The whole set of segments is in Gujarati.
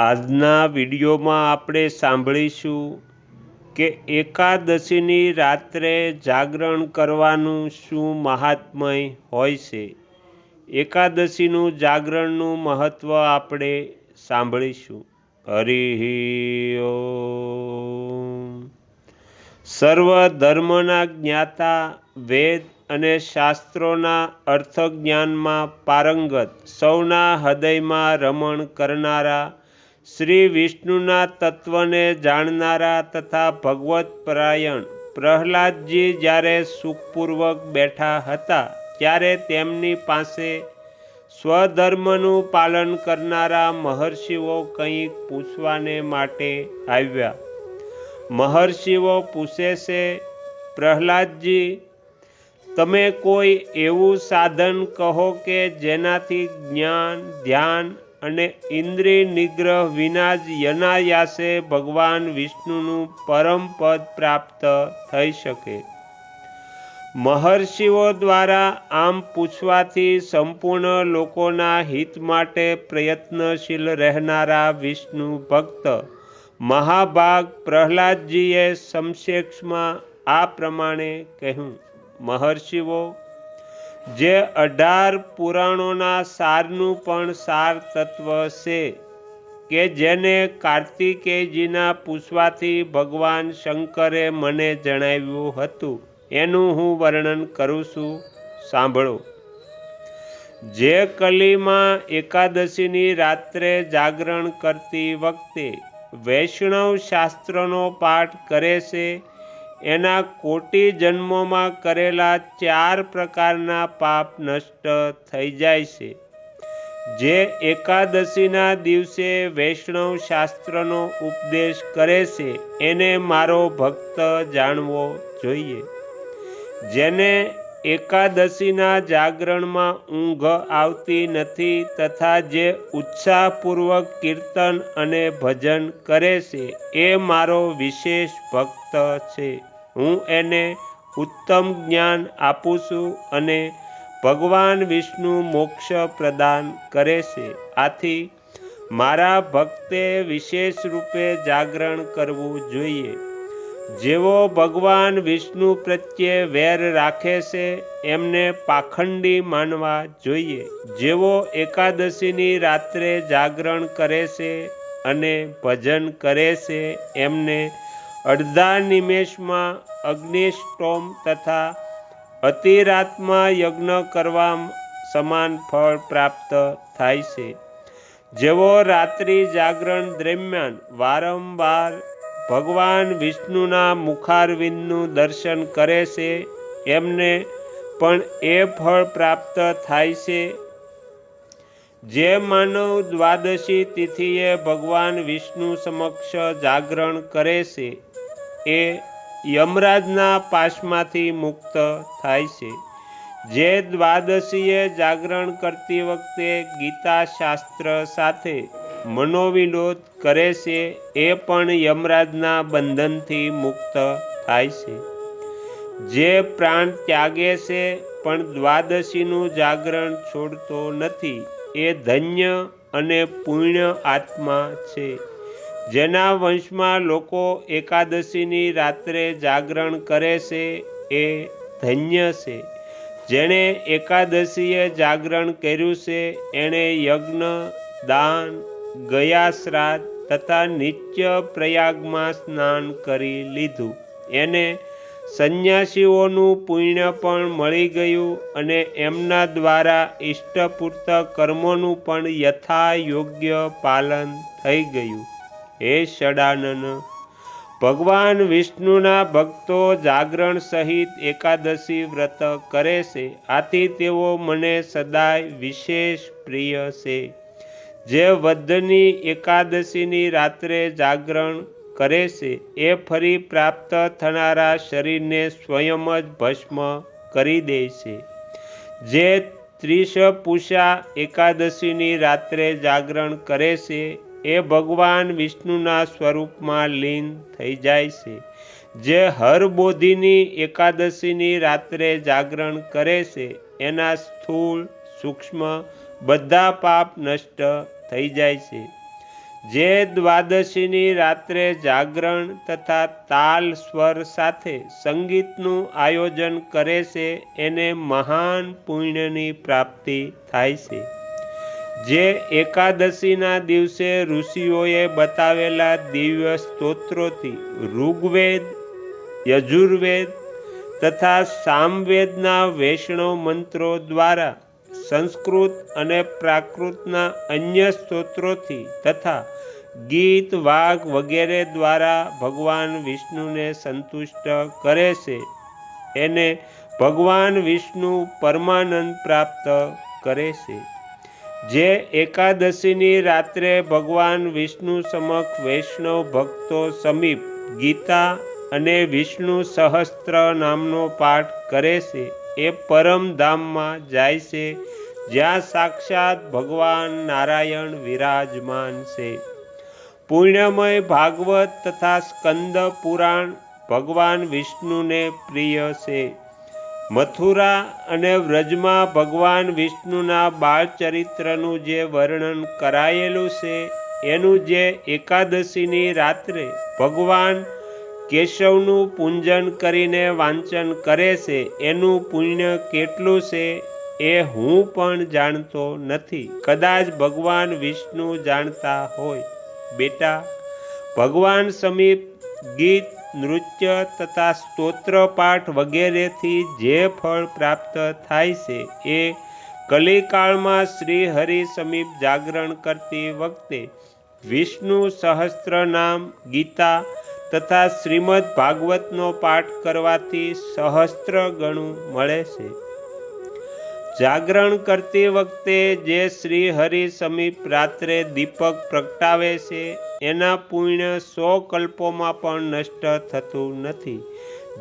આજના વિડીયોમાં આપણે સાંભળીશું કે એકાદશીની રાત્રે જાગરણ કરવાનું શું મહાત્મય હોય છે. એકાદશીનું જાગરણનું મહત્ત્વ આપણે સાંભળીશું. હરિ સર્વ ધર્મના જ્ઞાતા, વેદ અને શાસ્ત્રોના અર્થજ્ઞાનમાં પારંગત સૌના હૃદયમાં રમણ કરનારા શ્રી વિષ્ણુના તત્વને જાણનારા તથા ભગવત પરાયણ પ્રહલાદજી જ્યારે સુખપૂર્વક બેઠા હતા, ત્યારે તેમની પાસે સ્વધર્મનું પાલન કરનારા મહર્ષિઓ કંઈક પૂછવાને માટે આવ્યા. મહર્ષિઓ પૂછે છે, પ્રહલાદજી, તમે કોઈ એવું સાધન કહો કે જેનાથી જ્ઞાન, ધ્યાન અને ઇન્દ્રિય નિગ્રહ વિના જ યનાયાસે ભગવાન વિષ્ણુનું પરમ પદ પ્રાપ્ત થઈ શકે. મહર્ષિઓ દ્વારા આમ પૂછવાથી સંપૂર્ણ લોકોના હિત માટે પ્રયત્નશીલ રહેનારા વિષ્ણુ ભક્ત મહાભાગ પ્રહલાદજીએ સમક્ષમાં આ પ્રમાણે કહ્યું. મહર્ષિઓ જે અઢાર પુરાણોના સારનું પણ સાર તત્વ છે, કે જેને કાર્તિકેયજીના પૂછવાથી ભગવાન શંકરે મને જણાવ્યું હતું. એનું હું વર્ણન કરું છું. સાંભળો. જે કલીમાં એકાદશીની રાત્રે જાગરણ કરતી વખતે વૈષ્ણવ શાસ્ત્રનો પાઠ કરે છે એના કોટી જન્મોમાં કરેલા ચાર પ્રકારના પાપ નષ્ટ થઈ જાય છે. જે એકાદશીના દિવસે વૈષ્ણવ શાસ્ત્રનો ઉપદેશ કરે છે, એને મારો ભક્ત જાણવો જોઈએ. જેને એકાદશીના જાગરણમાં ઊંઘ આવતી નથી તથા જે ઉત્સાહપૂર્વક કીર્તન અને ભજન કરે છે, એ મારો વિશેષ ભક્ત છે. હું એને ઉત્તમ જ્ઞાન આપું છું અને ભગવાન વિષ્ણુ મોક્ષ પ્રદાન કરે છે. આથી મારા ભક્તે વિશેષ રૂપે જાગરણ કરવું જોઈએ. જેવો ભગવાન વિષ્ણુ પ્રત્યે વેર રાખે છે, એમને પાખંડી માનવા જોઈએ. જેવો એકાદશીની રાત્રે જાગરણ કરે છે અને ભજન કરે છે, એમને અડધા નિમેષમાં અગ્નિષ્ટોમ તથા અતિરાત્મા યજ્ઞ કરવા સમાન ફળ પ્રાપ્ત થાય છે. જેવો રાત્રિ જાગરણ દરમિયાન વારંવાર ભગવાન વિષ્ણુના મુખારવિંદનું દર્શન કરે છે, એમને પણ એ ફળ પ્રાપ્ત થાય છે જે માનવ દ્વાદશી તિથિએ ભગવાન વિષ્ણુ સમક્ષ જાગરણ કરે છે, એ યમરાજના પાશમાંથી મુક્ત થાય છે. જે દ્વાદશીએ જાગરણ કરતી વખતે ગીતા શાસ્ત્ર સાથે મનોવિનોદ કરે છે, એ પણ યમરાજના બંધનથી મુક્ત થાય છે. જે પ્રાણ ત્યાગે છે, પણ દ્વાદશીનું જાગરણ છોડતો નથી, એ ધન્ય અને પુણ્ય આત્મા છે. જેના વંશમાં લોકો એકાદશીની રાત્રે જાગરણ કરે છે, એ ધન્ય છે. જેણે એકાદશીએ જાગરણ કર્યું છે, એણે યજ્ઞ, દાન ગયા શ્રાદ્ધ તથા નિત્ય પ્રયાગમાં સ્નાન કરી લીધું. એને સંન્યાસીઓનું પુણ્ય પણ મળી ગયું અને એમના દ્વારા ઇષ્ટપૂર્ત કર્મોનું પણ યથા યોગ્ય પાલન થઈ ગયું. હે ષડાનન ભગવાન વિષ્ણુના ભક્તો જાગરણ સહિત એકાદશી વ્રત કરે છે. આથી તેઓ મને સદાય વિશેષ પ્રિય છે. જે વધની એકાદશીની રાત્રે જાગરણ કરે છે. એ ફરી પ્રાપ્ત થનારા શરીરને સ્વયં જ ભસ્મ કરી દે છે. જે ત્રીસ પૂષા એકાદશીની રાત્રે જાગરણ કરે છે, એ ભગવાન વિષ્ણુના સ્વરૂપમાં લીન થઈ જાય છે. જે હરબોધિની એકાદશીની રાત્રે જાગરણ કરે છે, એના સ્થૂળ સૂક્ષ્મ બધા પાપ નષ્ટ થઈ જાય છે. જે દ્વાદશીની રાત્રે જાગરણ તથા તાલ સ્વર સાથે સંગીતનું આયોજન કરે છે, એને મહાન પુણ્યની પ્રાપ્તિ થાય છે. જે એકાદશીના દિવસે ઋષિઓએ બતાવેલા દિવ્ય સ્તોત્રોથી ઋગ્વેદ, યજુર્વેદ તથા સામવેદના વૈષ્ણવ મંત્રો દ્વારા સંસ્કૃત અને પ્રાકૃતના અન્ય સ્તોત્રોથી તથા ગીત, વાઘ વગેરે દ્વારા ભગવાન વિષ્ણુને સંતુષ્ટ કરે છે, એને ભગવાન વિષ્ણુ પરમાનંદ પ્રાપ્ત કરે છે. જે એકાદશીની રાત્રે ભગવાન વિષ્ણુ સમક્ષ વૈષ્ણવ ભક્તો સમીપ ગીતા અને વિષ્ણુ સહસ્ત્ર નામનો પાઠ કરે છે. એ પરમધામમાં જાય છે, જ્યાં સાક્ષાત ભગવાન નારાયણ વિરાજમાન છે. પુણ્યમય ભાગવત તથા સ્કંદ પુરાણ ભગવાન વિષ્ણુને પ્રિય છે. મથુરા અને વ્રજમાં ભગવાન વિષ્ણુના બાળચરિત્રનું જે વર્ણન કરાયેલું છે, એનું જે એકાદશીની રાત્રે ભગવાન કેશવનું પૂંજન કરીને વાંચન કરે છે, એનું પુણ્ય કેટલું છે એ હું પણ જાણતો નથી. કદાચ ભગવાન વિષ્ણુ જાણતા હોય. બેટા, ભગવાન સમીપ ગીત, નૃત્ય તથા સ્તોત્ર પાઠ વગેરેથી જે ફળ પ્રાપ્ત થાય છે એ કલિકાળમાં શ્રી હરિ સમીપ જાગરણ કરતી વખતે વિષ્ણુ સહસ્ત્ર નામ ગીતા તથા શ્રીમદ ભાગવતનો પાઠ કરવાથી સહસ્ત્ર ગણું મળે છે. જાગરણ કરતી વખતે જે શ્રી હરિ સમીપ રાત્રે દીપક પ્રગટાવે છે, એના પુણ્ય સો કલ્પોમાં પણ નષ્ટ થતું નથી.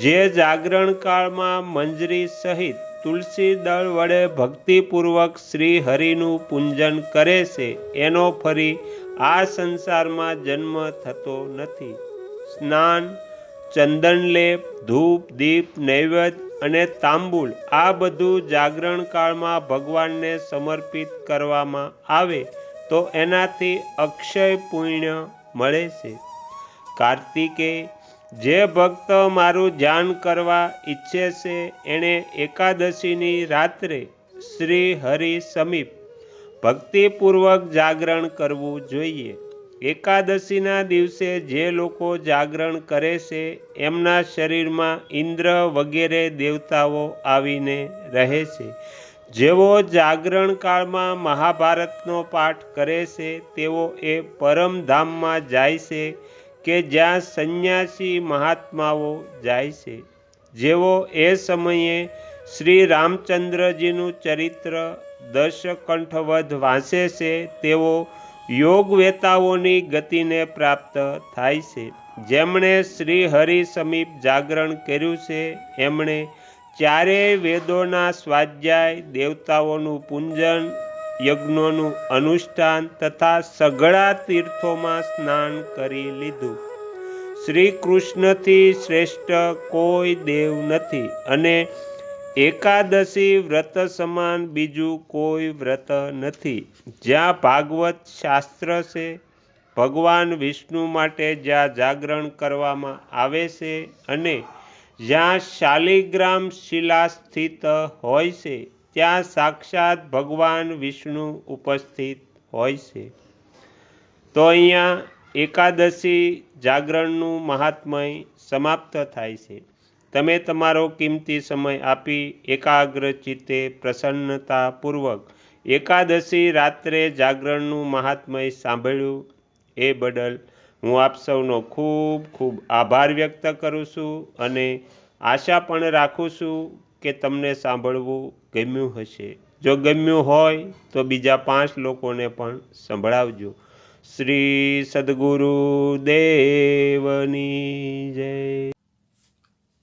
જે જાગરણ કાળમાં મંજરી સહિત તુલસી દળ વડે ભક્તિપૂર્વક શ્રી હરિનું પૂંજન કરે છે, એનો ફરી આ સંસારમાં જન્મ થતો નથી. સ્નાન, ચંદનલેપ, ધૂપ, દીપ, નૈવેદ્ય અને તાંબુલ આ બધું જાગરણ કાળમાં ભગવાનને સમર્પિત કરવામાં આવે તો એનાથી અક્ષય પુણ્ય મળે છે. કાર્તિકે જે ભક્ત મારું ધ્યાન કરવા ઈચ્છે છે એણે એકાદશીની રાત્રે શ્રી હરિ સમીપ ભક્તિપૂર્વક જાગરણ કરવું જોઈએ. એકાદશીના દિવસે જે લોકો જાગરણ કરે છે, એમના શરીરમાં ઇન્દ્ર વગેરે દેવતાઓ આવીને રહે છે. જેઓ જાગરણ કાળમાં મહાભારતનો પાઠ કરે છે, તેઓ એ પરમધામમાં જાય છે કે જ્યાં સંન્યાસી મહાત્માઓ જાય છે. જેઓ એ સમયે શ્રી રામચંદ્રજીનું ચરિત્ર દશકંઠવધ વાંચે છે, તેઓ યોગવેતાઓની ગતિને પ્રાપ્ત થાય છે. જેમણે શ્રી હરિ સમીપ જાગરણ કર્યું છે, એમણે ચારેય વેદોના સ્વાધ્યાય, દેવતાઓનું પૂંજન, યજ્ઞોનું અનુષ્ઠાન તથા સઘળા તીર્થોમાં સ્નાન કરી લીધું. શ્રી કૃષ્ણથી શ્રેષ્ઠ કોઈ દેવ નથી અને એકાદશી વ્રત સમાન બીજું કોઈ વ્રત નથી. જ્યાં ભાગવત શાસ્ત્ર છે, ભગવાન વિષ્ણુ માટે જ્યાં જાગરણ કરવામાં આવે છે અને જ્યાં શાલિગ્રામ શિલા સ્થિત હોય છે, ત્યાં સાક્ષાત ભગવાન વિષ્ણુ ઉપસ્થિત હોય છે. તો અહીંયા એકાદશી જાગરણનું મહાત્મય સમાપ્ત થાય છે. તમે તમારો કિંમતી સમય આપી એકાગ્ર ચિત્તે પ્રસન્નતાપૂર્વક એકાદશી રાત્રે જાગરણનું મહાત્મય સાંભળ્યું. એ બદલ હું આપ સૌનો ખૂબ ખૂબ આભાર વ્યક્ત કરું છું અને આશા પણ રાખું છું કે તમને સાંભળવું ગમ્યું હશે. જો ગમ્યું હોય તો બીજા પાંચ લોકોને પણ સંભળાવજો. શ્રી સદગુરુ દેવની જય.